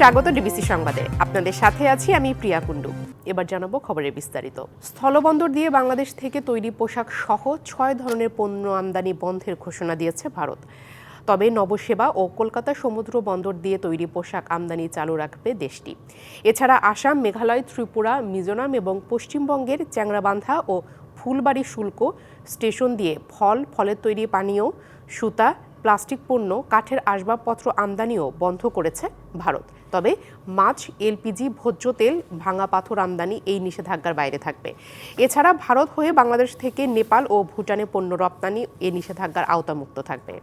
স্বাগত ডিবিসি সংবাদে। আপনাদের সাথে আছি আমি প্রিয়া কুণ্ডু। এবার জানাব খবরের বিস্তারিত। স্থলবন্দর দিয়ে বাংলাদেশ থেকে তৈরি পোশাক সহ ছয় ধরনের পণ্য আমদানি বন্ধের ঘোষণা দিয়েছে ভারত। তবে নবসেবা ও কলকাতা সমুদ্র বন্দর দিয়ে তৈরি পোশাক আমদানি চালু রাখবে দেশটি। এছাড়া আসাম, মেঘালয়, ত্রিপুরা, মিজোরাম এবং পশ্চিমবঙ্গের চ্যাংরাবান্ধা ও ফুলবাড়ি শুল্ক স্টেশন দিয়ে ফল, ফলের তৈরি পানীয়, সুতা প্লাস্টিক পণ্য, কাঠের আসবাবপত্র আমদানিও বন্ধ করেছে ভারত। তবে মাছ, এলপিজি, ভোজ্য তেল, ভাঙা পাথর আমদানি এই নিষেধাজ্ঞার বাইরে থাকবে। এছাড়া ভারত হয়ে বাংলাদেশ থেকে নেপাল ও ভুটানে পণ্য রপ্তানি এই নিষেধাজ্ঞার আওতামুক্ত থাকবে।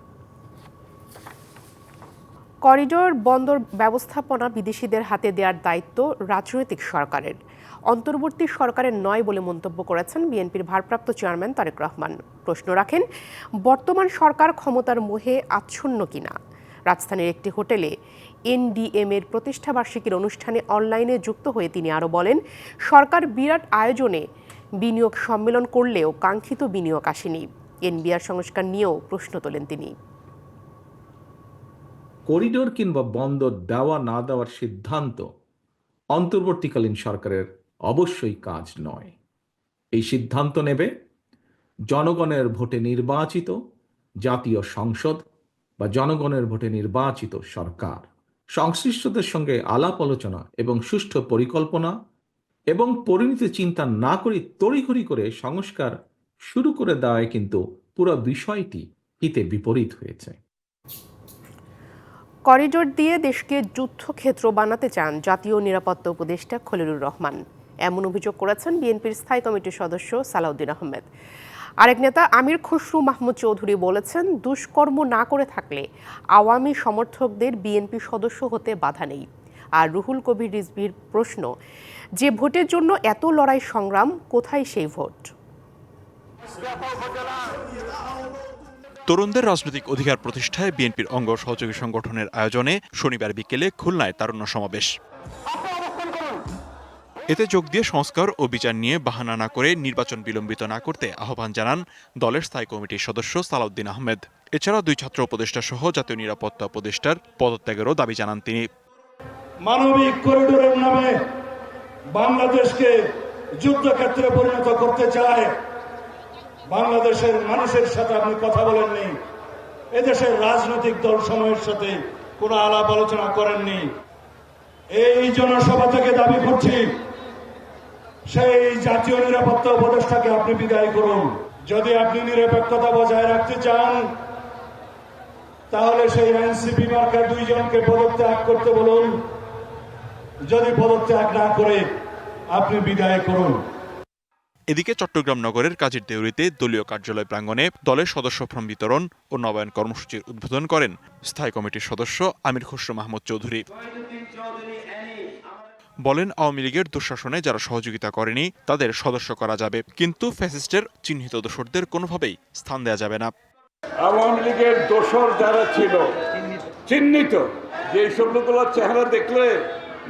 করিডোর বন্দর ব্যবস্থাপনা বিদেশিদের হাতে দেওয়ার দায়িত্ব রাজনৈতিক সরকারের। অন্তর্বর্তী সরকারের নয় বলে মন্তব্য করেছেন বিএনপির ভারপ্রাপ্ত চেয়ারম্যান তারেক রহমান। প্রশ্ন রাখেন, বর্তমান সরকার ক্ষমতার মোহে আচ্ছন্ন কিনা? রাজধানীর একটি হোটেলে এনডিএম এর প্রতিষ্ঠাবার্ষিকীর অনুষ্ঠানে অনলাইনে যুক্ত হয়ে তিনি আরও বলেন, সরকার বিরাট আয়োজনে বিনিয়োগ সম্মেলন করলেও কাঙ্ক্ষিত বিনিয়োগ আসেনি। এনবিআর সংস্কার নিয়েও প্রশ্ন তোলেন তিনি। করিডোর কিংবা বন্দর দেওয়া না দেওয়ার সিদ্ধান্ত অন্তর্বর্তীকালীন সরকারের অবশ্যই কাজ নয়। এই সিদ্ধান্ত নেবে জনগণের ভোটে নির্বাচিত জাতীয় সংসদ বা জনগণের ভোটে নির্বাচিত সরকার। সংশ্লিষ্টদের সঙ্গে আলাপ আলোচনা এবং সুষ্ঠু পরিকল্পনা এবং পরিণতি চিন্তা না করে তড়িঘড়ি করে সংস্কার শুরু করে দেওয়ায় কিন্তু পুরো বিষয়টি হিতে বিপরীত হয়েছে। করিডোর দিয়ে দেশকে যুদ্ধক্ষেত্র বানাতে চান জাতীয় নিরাপত্তা উপদেষ্টা খলিলুর রহমান। এমন অভিযোগ করেছেন বিএনপির স্থায়ী কমিটির সদস্য সালাউদ্দিন আহমেদ। আরেক নেতা আমির খসরু মাহমুদ চৌধুরী বলেছেন, দুষ্কর্ম না করে থাকলে আওয়ামী সমর্থকদের বিএনপি সদস্য হতে বাধা নেই। আর রুহুল কবির রিজভির প্রশ্ন, যে ভোটের জন্য এত লড়াই সংগ্রাম, কোথায় সেই ভোট? তরুণদের রাজনৈতিক অধিকার প্রতিষ্ঠায় বিএনপির অঙ্গ সহযোগী সংগঠনের আয়োজনে শনিবার বিকেলে খুলনায় তারুণ্য সমাবেশ। এতে যোগ দিয়ে সংস্কার ও বিচার নিয়ে বাহানা না করে নির্বাচন বিলম্বিত না করতে আহ্বান জানান দলের স্থায়ী কমিটির সদস্য সালাউদ্দিন আহমেদ। এছাড়া দুই ছাত্র উপদেষ্টা সহ জাতীয় নিরাপত্তা উপদেষ্টার পদত্যাগেরও দাবি জানান তিনি। মানবিক করিডোরের নামে বাংলাদেশকে যুদ্ধক্ষেত্রে পরিণত করতে চায় বাংলাদেশের মানুষের সাথে আপনি কথা বলেননি। এদেশের রাজনৈতিক দল সময়ের সাথে কোনো আলাপ আলোচনা করেননি। এই জনসভা থেকে দাবি করছি, সেই জাতীয় নিরাপত্তা উপদেষ্টাকে আপনি বিদায় করুন। যদি আপনি নিরপেক্ষতা বজায় রাখতে চান, তাহলে সেই এনসিপি মার্কার দুইজনকে পদত্যাগ করতে বলুন। যদি পদত্যাগ না করে, আপনি বিদায় করুন। এদিকে চট্টগ্রাম নগরের কাজীর দেউরিতে দলীয় কার্যালয় প্রাঙ্গণে দলের সদস্য ফর্ম বিতরণ ও নবায়ন কর্মসূচির উদ্বোধন করেন স্থায়ী কমিটির সদস্য আমির খসরু মাহমুদ চৌধুরী। বলেন, আওয়ামী লীগের দুঃশাসনে যারা সহযোগিতা করেনি, তাদের সদস্য করা যাবে। কিন্তু ফ্যাসিস্টের চিহ্নিত দোষরদের কোনোভাবেই স্থান দেওয়া যাবে না। আওয়ামী লীগের দোষর যারা ছিল, চিহ্নিত যে এইসব লোকগুলোর চেহারা দেখলে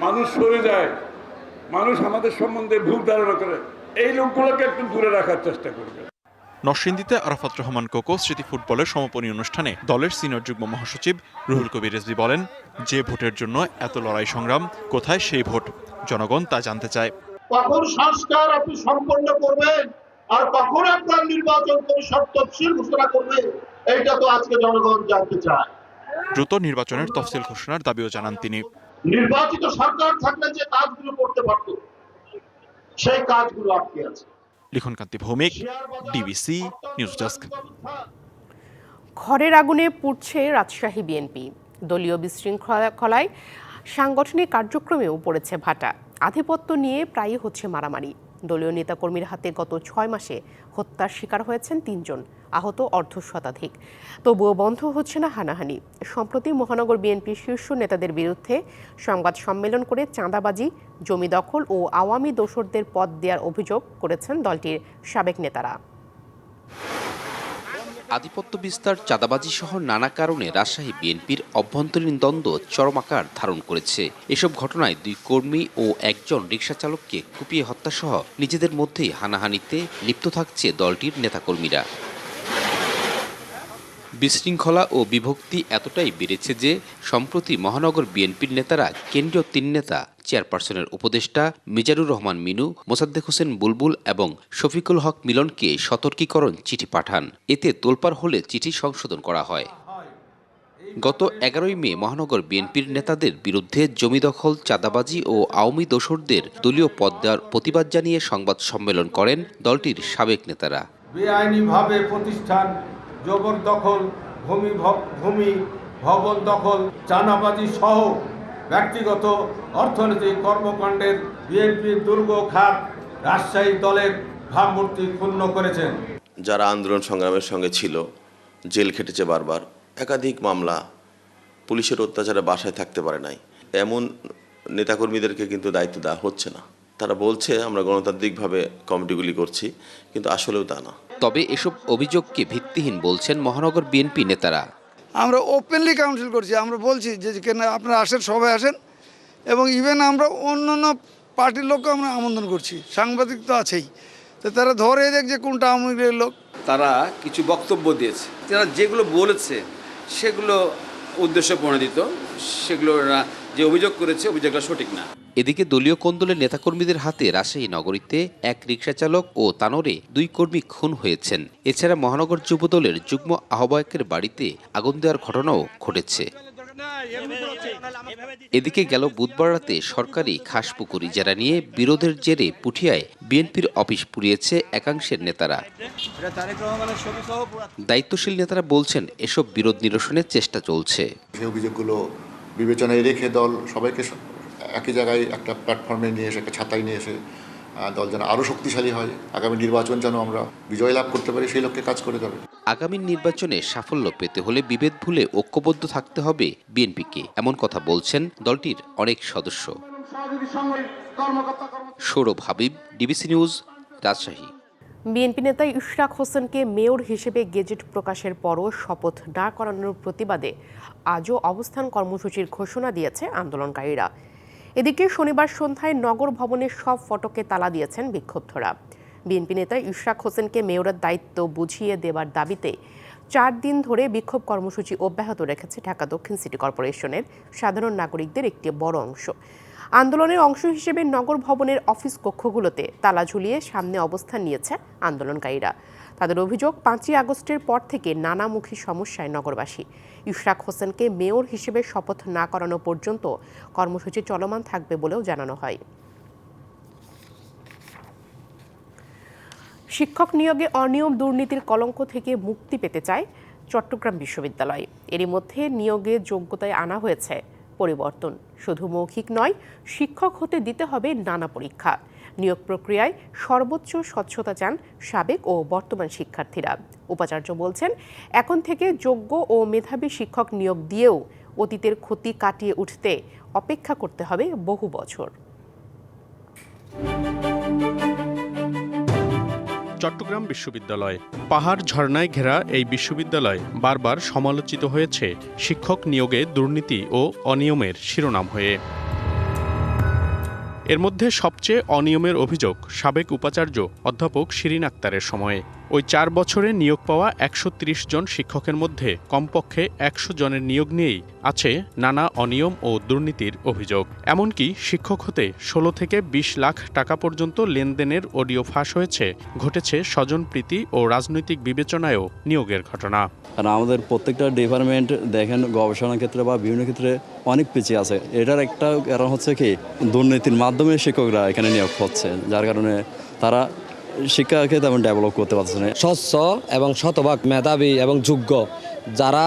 মানুষ সরে যায়। মানুষ আমাদের সম্বন্ধে ভুল ধারণা করে। এই লোকগুলোকে একটু দূরে রাখার চেষ্টা করবে নরসিংদীতে আরাফাত রহমান কোকো স্মৃতি ফুটবলের সমাপনী অনুষ্ঠানে দলের সিনিয়র যুগ্ম মহাসচিব রুহুল কবির রেজভি বলেন যে ভোটের জন্য এত লড়াই সংগ্রাম কোথায় সেই ভোট? জনগণ তা জানতে চায়। কখন সংস্কার আপনি সম্পন্ন করবেন আর কখন আপনার নির্বাচন পরিষদ তফসিল ঘোষণা করবে এইটা তো আজকে জনগণ জানতে চায়। দ্রুত নির্বাচনের তফসিল ঘোষণার দাবিও জানান তিনি। নির্বাচিত সরকার থাকলে যে কাজগুলো করতে পারত সেই কাজগুলো আটকে আছে। Likhankanti Bhowmik DBC news desk ঘরের আগুনে পুড়ছে রাজশাহী বিএনপি দলীয় বিশৃঙ্খলায় সাংগঠনিক কার্যক্রমেও পড়েছে ভাটা। আধিপত্য নিয়ে প্রায়ই হচ্ছে মারামারি। দলীয় নেতাকর্মীর হাতে গত ছয় মাসে হত্যার শিকার হয়েছেন তিনজন, আহত অর্ধ শতাধিক। তবুও বন্ধ হচ্ছে না হানাহানি। সম্প্রতি মহানগর বিএনপির শীর্ষ নেতাদের বিরুদ্ধে সংবাদ সম্মেলন করে চাঁদাবাজি, জমি দখল ও আওয়ামী দোসরদের পদ দেওয়ার অভিযোগ করেছেন দলটির সাবেক নেতারা। আধিপত্য বিস্তার, চাঁদাবাজি সহ নানা কারণে রাজশাহী বিএনপির অভ্যন্তরীণ দ্বন্দ্ব চরম আকার ধারণ করেছে। এসব ঘটনায় দুই কর্মী ও একজন রিক্সা চালককে কুপিয়ে হত্যাসহ নিজেদের মধ্যেই হানাহানিতে লিপ্ত থাকছে দলটির নেতাকর্মীরা। বিশৃঙ্খলা ও বিভক্তি এতটাই বেড়েছে যে, সম্প্রতি মহানগর বিএনপির নেতারা কেন্দ্রীয় তিন নেতা, চেয়ারপারসনের উপদেষ্টা মিজানুর রহমান মিনু, মোসাদ্দেক হোসেন বুলবুল এবং শফিকুল হক মিলনকে সতর্কীকরণ চিঠি পাঠান। এতে তোলপাড় হলে চিঠি সংশোধন করা হয়। গত এগারোই মে মহানগর বিএনপির নেতাদের বিরুদ্ধে জমি দখল, চাঁদাবাজি ও আওয়ামী দোসরদের দলীয় পদ দেওয়ার প্রতিবাদ জানিয়ে সংবাদ সম্মেলন করেন দলটির সাবেক নেতারা। বেআইনিভাবে প্রতিষ্ঠান জবরদখল ভূমি ভ- ভূমি ভবন দখল চাঁদাবাজি সহ ব্যক্তিগত অর্থনৈতিক কর্মকাণ্ডের বিএনপির দুর্গ খাত রাজশাহী দলের ভাবমূর্তি ক্ষুণ্ণ করেছেন। যারা আন্দোলন সংগ্রামের সঙ্গে ছিল, জেল খেটেছে বারবার, একাধিক মামলা পুলিশের অত্যাচারে বাসায় থাকতে পারে নাই। এমন নেতাকর্মীদেরকে কিন্তু দায়িত্ব দেওয়া হচ্ছে না। তারা বলছে, আমরা গণতান্ত্রিকভাবে কমিটিগুলি করছি, কিন্তু আসলেও তা না। তবে এসব অভিযোগকে ভিত্তিহীন বলছেন মহানগর বিএনপি নেতারা। আমরা ওপেনলি কাউন্সিল করছি আমরা বলছি যে যেখানে আপনারা আসেন সবাই আসেন এবং ইভেন আমরা অন্য অন্য পার্টির লোককে আমরা আমন্ত্রণ করছি সাংবাদিক তো আছেই। তো তারা ধরে দেখ যে কোনটা আওয়ামী লীগের লোক। তারা কিছু বক্তব্য দিয়েছে। তারা যেগুলো বলেছে সেগুলো উদ্দেশ্য প্রণোদিত সেগুলো যে অভিযোগ করেছে অভিযোগটা সঠিক না। এদিকে দলীয় কোন্দলের নেতাকর্মীদের হাতে রাজশাহী নগরীতে এক রিকশা চালক ও তানরে দুই কর্মী খুন হয়েছেন। এছাড়া মহানগর যুবদলের যুগ্ম আহ্বায়কের বাড়িতে আগুন দেওয়ার ঘটনাও ঘটেছে। এদিকে গেল বুধবার রাতে সরকারি খাসপুকুর ইজারা নিয়ে বিরোধের জেরে পুঠিয়ায় বিএনপির অফিস পুড়িয়েছে একাংশের নেতারা। দায়িত্বশীল নেতারা বলছেন এসব বিরোধ নিরসনের চেষ্টা চলছে। অভিযোগগুলো বিবেচনায় রেখে দল সবাইকে একই জায়গায় একটা প্ল্যাটফর্মে নিয়ে এসে একটা ছাতায় নিয়ে এসে দল যেন আরও শক্তিশালী হয়। আগামী নির্বাচন যেন আমরা বিজয় লাভ করতে পারি সেই লক্ষ্যে কাজ করে যাবে। আগামী নির্বাচনে সাফল্য পেতে হলে বিভেদ ভুলে ঐক্যবদ্ধ থাকতে হবে বিএনপিকে এমন কথা বলছেন দলটির অনেক সদস্য। Sourav Habib DBC news Rajshahi. BNP নেতা ইশরাক হোসেনকে মেয়র হিসেবে গেজেট প্রকাশের পরও শপথ না করানোর প্রতিবাদে আজও অবস্থান কর্মসূচির ঘোষণা দিয়েছে আন্দোলনকারীরা। এদিকে শনিবার সন্ধ্যায় নগর ভবনের সব ফটকে তালা দিয়েছেন বিক্ষুব্ধরা। বিএনপি নেতা ইশরাক হোসেনকে মেয়রের দায়িত্ব বুঝিয়ে দেওয়ার দাবিতে চার দিন ধরে বিক্ষোভ কর্মসূচি অব্যাহত রেখেছে ঢাকা দক্ষিণ সিটি কর্পোরেশনের সাধারণ নাগরিকদের একটি বড় অংশ। আন্দোলনের অংশ হিসেবে নগর ভবনের অফিস কক্ষগুলোতে তালা ঝুলিয়ে সামনে অবস্থান নিয়েছে আন্দোলনকারীরা। তাদের অভিযোগ, পাঁচই আগস্টের পর থেকে নানামুখী সমস্যায় নগরবাসী। ইশরাক হোসেনকে মেয়র হিসেবে শপথ না করানো পর্যন্ত কর্মসূচি চলমান থাকবে বলেও জানানো হয়। শিক্ষক নিয়োগে অনিয়ম দুর্নীতির কলঙ্ক থেকে মুক্তি পেতে চায় চট্টগ্রাম বিশ্ববিদ্যালয়। এরই মধ্যে নিয়োগে যোগ্যতায় আনা হয়েছে পরিবর্তন। শুধু মৌখিক নয়, শিক্ষক হতে দিতে হবে নানা পরীক্ষা। নিয়োগ প্রক্রিয়ায় সর্বোচ্চ স্বচ্ছতা চান সাবেক ও বর্তমান শিক্ষার্থীরা। উপাচার্য বলছেন, এখন থেকে যোগ্য ও মেধাবী শিক্ষক নিয়োগ দিয়েও অতীতের ক্ষতি কাটিয়ে উঠতে অপেক্ষা করতে হবে বহু বছর। চট্টগ্রাম বিশ্ববিদ্যালয়। পাহাড় ঝর্ণায় ঘেরা এই বিশ্ববিদ্যালয় বারবার সমালোচিত হয়েছে শিক্ষক নিয়োগে দুর্নীতি ও অনিয়মের শিরোনাম হয়ে। এর মধ্যে সবচেয়ে অনিয়মের অভিযোগ সাবেক উপাচার্য অধ্যাপক শিরিন আক্তারের সময়ে। ওই চার বছরে নিয়োগ পাওয়া একশো ত্রিশ জন শিক্ষকের মধ্যে কমপক্ষে একশো জনের নিয়োগ নিয়েই আছে নানা অনিয়ম ও দুর্নীতির অভিযোগ। এমনকি শিক্ষক হতে ষোলো থেকে ২০ লাখ টাকা পর্যন্ত লেনদেনের অডিও ফাঁস হয়েছে, ঘটেছে স্বজনপ্রীতি ও রাজনৈতিক বিবেচনায়ও নিয়োগের ঘটনা। কারণ আমাদের প্রত্যেকটা ডিপার্টমেন্ট দেখেন গবেষণা ক্ষেত্রে বা বিভিন্ন ক্ষেত্রে অনেক পিছিয়ে আছে। এটার একটা কারণ হচ্ছে কি, দুর্নীতির মাধ্যমে শিক্ষকরা এখানে নিয়োগ হচ্ছে, যার কারণে তারা শিক্ষাকে তেমন ডেভেলপ করতে পারছে না। স্বচ্ছ এবং শতভাগ মেধাবী এবং যোগ্য যারা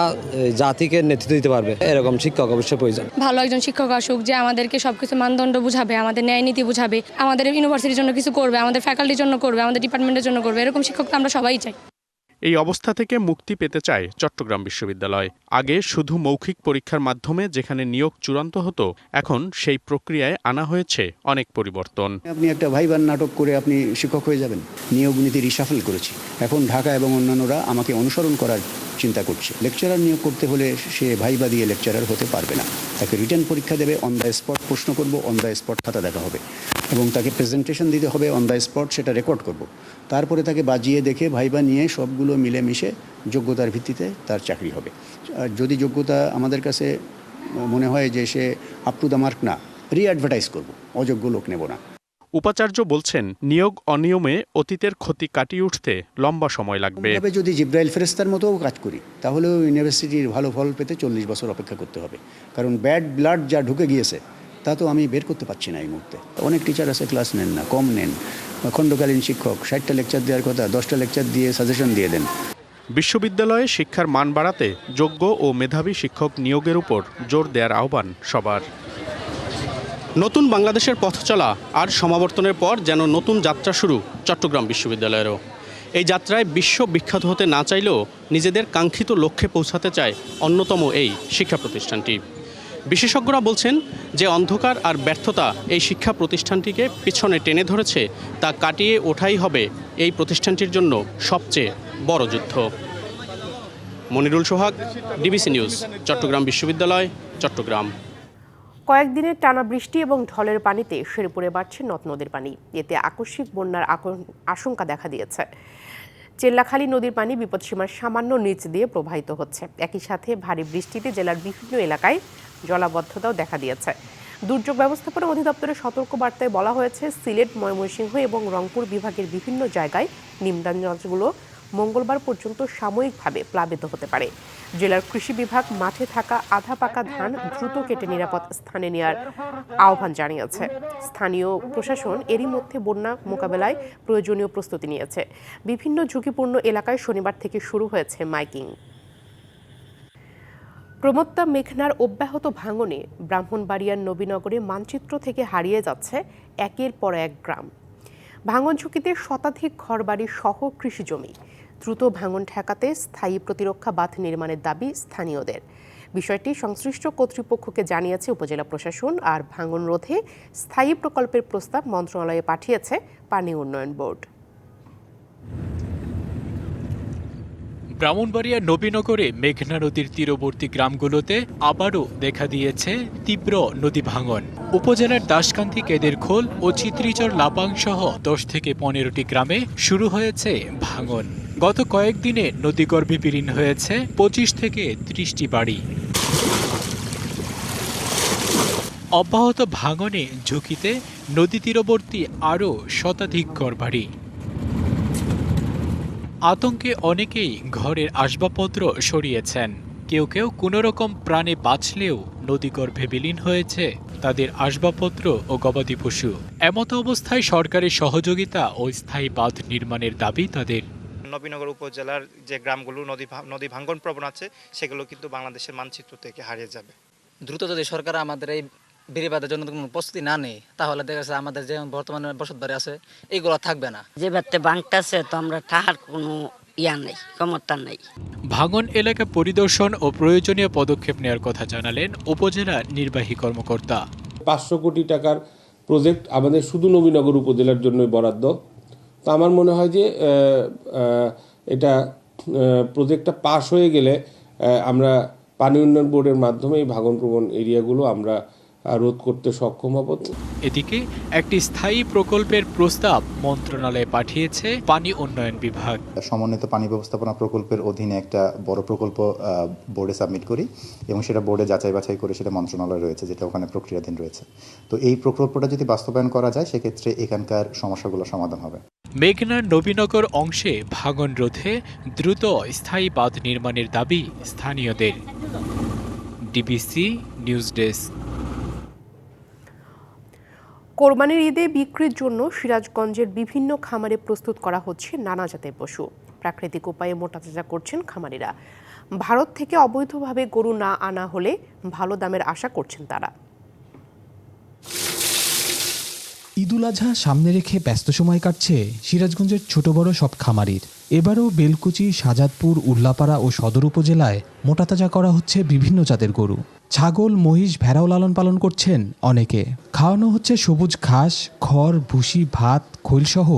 জাতিকে নেতৃত্ব দিতে পারবে এরকম শিক্ষক অবশ্যই প্রয়োজন। ভালো একজন শিক্ষক আসুক যে আমাদেরকে সবকিছু মানদণ্ড বুঝাবে আমাদের ন্যায় নীতি বুঝাবে আমাদের ইউনিভার্সিটির জন্য কিছু করবে আমাদের ফ্যাকাল্টির জন্য করবে আমাদের ডিপার্টমেন্টের জন্য করবে এরকম শিক্ষক তো আমরা সবাই চাই। এই অবস্থা থেকে মুক্তি পেতে চায় চট্টগ্রাম বিশ্ববিদ্যালয়। আগে শুধু মৌখিক পরীক্ষার মাধ্যমে যেখানে নিয়োগ চূড়ান্ত হতো, এখন সেই প্রক্রিয়ায় আনা হয়েছে অনেক পরিবর্তন। আপনি একটা ভাইবার নাটক করে আপনি শিক্ষক হয়ে যাবেন। নিয়োগ নীতি রিসাফল করেছি। এখন ঢাকা এবং অন্যান্যরা আমাকে অনুসরণ করার চিন্তা করছে। লেকচারার নিয়োগ করতে হলে সে ভাইবা দিয়ে লেকচারার হতে পারবে না। তাকে রিটার্ন পরীক্ষা দেবে অন দ্য স্পট প্রশ্ন করব অন দ্য স্পট খাতা দেখা হবে। এবং তাকে প্রেজেন্টেশন দিতে হবে অন দ্য স্পট সেটা রেকর্ড করব। তারপরে তাকে বাজিয়ে দেখে ভাইবা নিয়ে সবগুলো মিলেমিশে যোগ্যতার ভিত্তিতে তার চাকরি হবে। আর যদি যোগ্যতা আমাদের কাছে মনে হয় যে সে আপ টু দ্য মার্ক না রি অ্যাডভার্টাইজ করব অযোগ্য লোক নেব না। উপাচার্য বলছেন নিয়োগ অনিয়মে অতীতের ক্ষতি কাটিয়ে উঠতে লম্বা সময় লাগবে। তবে যদি জিব্রাইল ফেরেস্তার মতো কাজ করি তাহলেও ইউনিভার্সিটির ভালো ফল পেতে চল্লিশ বছর অপেক্ষা করতে হবে। কারণ ব্যাড ব্লাড যা ঢুকে গিয়েছে তা তো আমি বের করতে পারছি না এই মুহূর্তে। অনেক টিচার আছে ক্লাস নেন না কম নেন। খণ্ডকালীন শিক্ষক, ষাটটা লেকচার দেওয়ার কথা, দশটা লেকচার দিয়ে সাজেশন দিয়ে দেন। বিশ্ববিদ্যালয়ে শিক্ষার মান বাড়াতে যোগ্য ও মেধাবী শিক্ষক নিয়োগের উপর জোর দেওয়ার আহ্বান সবার। নতুন বাংলাদেশের পথ চলা আর সমাবর্তনের পর যেন নতুন যাত্রা শুরু চট্টগ্রাম বিশ্ববিদ্যালয়েরও। এই যাত্রায় বিশ্ব বিখ্যাত হতে না চাইলেও নিজেদের কাঙ্ক্ষিত লক্ষ্যে পৌঁছাতে চায় অন্যতম এই শিক্ষা প্রতিষ্ঠানটি। বিশেষজ্ঞরা বলছেন যে অন্ধকার আর ব্যর্থতা এই শিক্ষা প্রতিষ্ঠানটিকে পিছনে টেনে ধরেছে, তা কাটিয়ে ওঠাই হবে এই প্রতিষ্ঠানটির জন্য সবচেয়ে বড় যুদ্ধ। মনিরুল সোহাগ, ডিবিসি নিউজ, চট্টগ্রাম বিশ্ববিদ্যালয়, চট্টগ্রাম। কয়েকদিনের টানা বৃষ্টি এবং ঢলের পানিতে শেরপুরে বাড়ছে নদ নদীর পানি। এতে আকস্মিক বন্যার আশঙ্কা দেখা দিয়েছে। চেল্লাখালী নদীর পানি বিপদসীমার সামান্য নিচ দিয়ে প্রবাহিত হচ্ছে। একই সাথে ভারী বৃষ্টিতে জেলার বিভিন্ন এলাকায় জলাবদ্ধতাও দেখা দিয়েছে। দুর্যোগ ব্যবস্থাপনা অধিদপ্তরের সতর্ক বার্তায় বলা হয়েছে, সিলেট, ময়মনসিংহ এবং রংপুর বিভাগের বিভিন্ন জায়গায় নিম্নাঞ্চলগুলো মঙ্গলবার পর্যন্ত সাময়িকভাবে প্লাবিত হতে পারে। জেলার কৃষি বিভাগ মাঠে থাকা আধা পাকা ধান দ্রুত কেটে নিরাপদ স্থানে নেওয়ার আহ্বান জানিয়েছে। স্থানীয় প্রশাসন এরই মধ্যে বন্যা মোকাবেলায় প্রয়োজনীয় প্রস্তুতি নিয়েছে। বিভিন্ন ঝুঁকিপূর্ণ এলাকায় শনিবার থেকে শুরু হয়েছে মাইকিং। প্রমত্তা মেঘনার অব্যাহত ভাঙনে ব্রাহ্মণবাড়িয়ার নবীনগরে মানচিত্র থেকে হারিয়ে যাচ্ছে একের পর এক গ্রাম। ভাঙন ঝুঁকিতে শতাধিক ঘরবাড়ি সহ কৃষি জমি দ্রুত ভাঙন ঠেকাতে স্থায়ী প্রতিরক্ষা বাঁধ নির্মাণের দাবি স্থানীয়দের। বিষয়টি সংশ্লিষ্ট কর্তৃপক্ষকে জানিয়েছে উপজেলা প্রশাসন আর ভাঙন রোধে স্থায়ী প্রকল্পের প্রস্তাব মন্ত্রণালয়ে পাঠিয়েছে পানি উন্নয়ন বোর্ড। ব্রাহ্মণবাড়িয়ার নবীনগরে মেঘনা নদীর তীরবর্তী গ্রামগুলোতে আবারও দেখা দিয়েছে তীব্র নদী ভাঙন। উপজেলার দাসকান্দি, কেদেরখোল ও চিত্রিচর লাপাং সহ দশ থেকে পনেরোটি গ্রামে শুরু হয়েছে ভাঙন। গত কয়েকদিনে নদীগর্ভে বিলীন হয়েছে পঁচিশ থেকে ত্রিশটি বাড়ি। অব্যাহত ভাঙনে ঝুঁকিতে নদী তীরবর্তী আরও শতাধিক ঘরবাড়ি। আতঙ্কে অনেকেই ঘরের আসবাবপত্র সরিয়েছেন। কেউ কেউ কোনোরকম প্রাণে বাঁচলেও নদীগর্ভে বিলীন হয়েছে তাদের আসবাবপত্র ও গবাদি পশু। এমত অবস্থায় সরকারের সহযোগিতা ও স্থায়ী বাঁধ নির্মাণের দাবি তাদের। নবীনগর উপজেলার যে গ্রামগুলো নদী নদী ভাঙ্গন প্রবণ আছে সেগুলো কিন্তু বাংলাদেশের মানচিত্র থেকে হারিয়ে যাবে। দ্রুত যদি সরকার আমাদের এই বেড়িবাদের জন্য কোনো প্রস্তুতি না নেই তাহলে দেখা যাচ্ছে আমাদের যে বর্তমানে বসত বাড়ি আছে এগুলো থাকবে না। যে বাড়তে বাংটাছে তো আমরা টাকার কোনো ইয়া নেই ক্ষমতা নেই। ভাঙন এলাকা পরিদর্শন ও প্রয়োজনীয় পদক্ষেপ নেওয়ার কথা জানালেন উপজেলা নির্বাহী কর্মকর্তা। পাঁচশো কোটি টাকার প্রজেক্ট আমাদের শুধু নবীনগর উপজেলার জন্যই বরাদ্দ। তো আমার মনে হয় যে এটা প্রজেক্টটা পাশ হয়ে গেলে আমরা পানি উন্নয়ন বোর্ডের মাধ্যমে এই ভাঙন প্রবণ এরিয়াগুলো আমরা রোধ করতে সক্ষম হব এদিকে একটি স্থায়ী প্রকল্পের প্রস্তাব মন্ত্রণালয়ে পাঠিয়েছে পানি উন্নয়ন বিভাগ। সমন্বিত পানি ব্যবস্থাপনা প্রকল্পের অধীনে একটা বড় প্রকল্প বোর্ডে সাবমিট করি এবং সেটা বোর্ডে যাচাই বাছাই করে সেটা মন্ত্রণালয় রয়েছে যেটা ওখানে প্রক্রিয়াধীন রয়েছে। তো এই প্রকল্পটা যদি বাস্তবায়ন করা যায় সেক্ষেত্রে এখানকার সমস্যাগুলো সমাধান হবে। মেঘনা নবীনগর অংশে ভাঙন রোধে দ্রুত স্থায়ী বাঁধ নির্মাণের দাবি স্থানীয়দের। DBC news desk. কোরবানির ঈদে বিক্রির জন্য সিরাজগঞ্জের বিভিন্ন খামারে প্রস্তুত করা হচ্ছে নানা জাতের পশু। প্রাকৃতিক উপায়ে মোটাতাজা করছেন খামারিরা। ভারত থেকে অবৈধভাবে গরু না আনা হলে ভালো দামের আশা করছেন তারা। ঈদুল আজহা সামনে রেখে ব্যস্ত সময় কাটছে সিরাজগঞ্জের ছোট বড় সব খামারির। এবারও বেলকুচি সাজাদপুর উল্লাপাড়া ও সদর উপজেলায় মোটাতাজা করা হচ্ছে বিভিন্ন জাতের গরু। ছাগল মহিষ ভেড়াও লালন পালন করছেন অনেকে। খাওয়ানো হচ্ছে সবুজ ঘাস খড় ভুসি ভাত খৈলসহ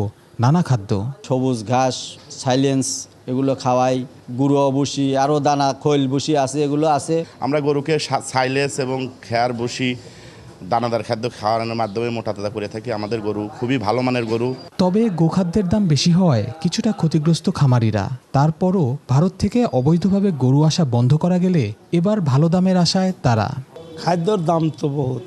নানা খাদ্য। সবুজ ঘাস সাইলেন্স এগুলো খাওয়াই। গুঁড়ো বসি আরও দানা খৈল বসি আছে এগুলো আছে। আমরা গরুকে সাইলেস এবং খেয়ার বসি দানাদার খাদ্য খাওয়ানোর মাধ্যমে মোটা তাজা করে থাকি। আমাদের গরু খুবই ভালো মানের গরু। তবে গোখাদ্যের দাম বেশি হওয়ায় কিছুটা ক্ষতিগ্রস্ত খামারিরা। তারপরও ভারত থেকে অবৈধভাবে গরু আসা বন্ধ করা গেলে এবার ভালো দামের আশায় তারা। খাদ্যর দাম তো বহুত।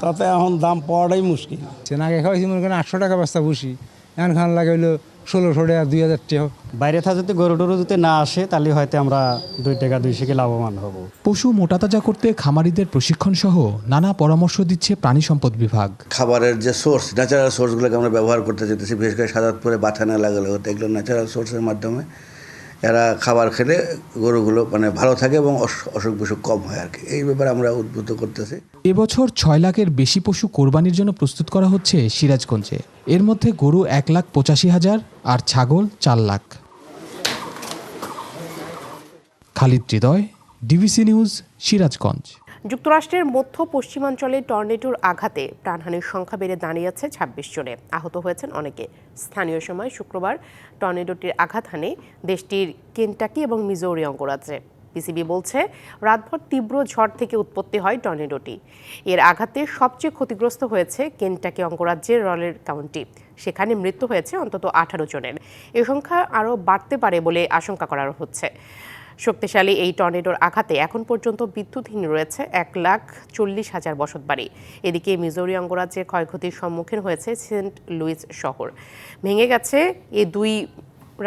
তাতে এখন দাম পাওয়াটাই মুশকিল। আগে খাওয়াইছি মনে করেন আটশো টাকা বস্তা বসি এখন খান লাগে হইল ষোলোশো টাকা দুই হাজার টাকা। বাইরে থেকে যদি গরু টরু যদি না আসে তাহলে হয়তো আমরা দুই টাকা দুই থেকে লাভবান হব। পশু মোটাতাজা করতে খামারিদের প্রশিক্ষণ সহ নানা পরামর্শ দিচ্ছে প্রাণী সম্পদ বিভাগ। খাবারের যে সোর্স ন্যাচারাল সোর্সগুলোকে আমরা ব্যবহার করতে যেতেছি বিশেষ করে সাদাতপুরে বাছা না লাগালে হতো এগুলো ন্যাচারাল সোর্সের মাধ্যমে এরা খাবার খেলে গরুগুলো মানে ভালো থাকে এবং অস- অসুখ বিসুখ কম হয় আর কি। এই ব্যাপারে আমরা উদ্বুদ্ধ করতেছি। এবছর ছয় লাখের বেশি পশু কোরবানির জন্য প্রস্তুত করা হচ্ছে সিরাজগঞ্জে। এর মধ্যে গরু এক লাখ পঁচাশি হাজার আর ছাগল চার lakh. Khalid Hridoy, DBC news, Sirajganj. যুক্তরাষ্ট্রের মধ্য পশ্চিমাঞ্চলে টর্নেডোর আঘাতে প্রাণহানির সংখ্যা বেড়ে দাঁড়িয়েছে ছাব্বিশ জনে। আহত হয়েছেন অনেকে। স্থানীয় সময় শুক্রবার টর্নেডোটির আঘাত হানে দেশটির কেন্টাকি এবং মিজোরি অঙ্গরাজ্যে। পিসিবি বলছে, রাতভর তীব্র ঝড় থেকে উৎপত্তি হয় টর্নেডোটি। এর আঘাতে সবচেয়ে ক্ষতিগ্রস্ত হয়েছে কেন্টাকি অঙ্গরাজ্যের রলের কাউন্টি। সেখানে মৃত্যু হয়েছে অন্তত আঠারো জনের। এ সংখ্যা আরও বাড়তে পারে বলে আশঙ্কা করা হচ্ছে। শক্তিশালী এই টর্নেডোর আঘাতে এখন পর্যন্ত বিদ্যুৎহীন রয়েছে এক লাখ চল্লিশ হাজার বসতবাড়ি। এদিকে মিজোরি অঙ্গরাজ্যের ক্ষয়ক্ষতির সম্মুখীন হয়েছে সেন্ট লুইস শহর। ভেঙে গেছে এ দুই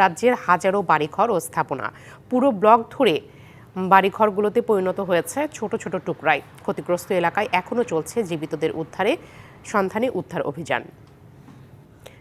রাজ্যের হাজারো বাড়িঘর ও স্থাপনা। পুরো ব্লক ধরে বাড়িঘরগুলোতে পরিণত হয়েছে ছোট ছোট টুকরায়। ক্ষতিগ্রস্ত এলাকায় এখনও চলছে জীবিতদের উদ্ধারে সন্ধানে উদ্ধার অভিযান।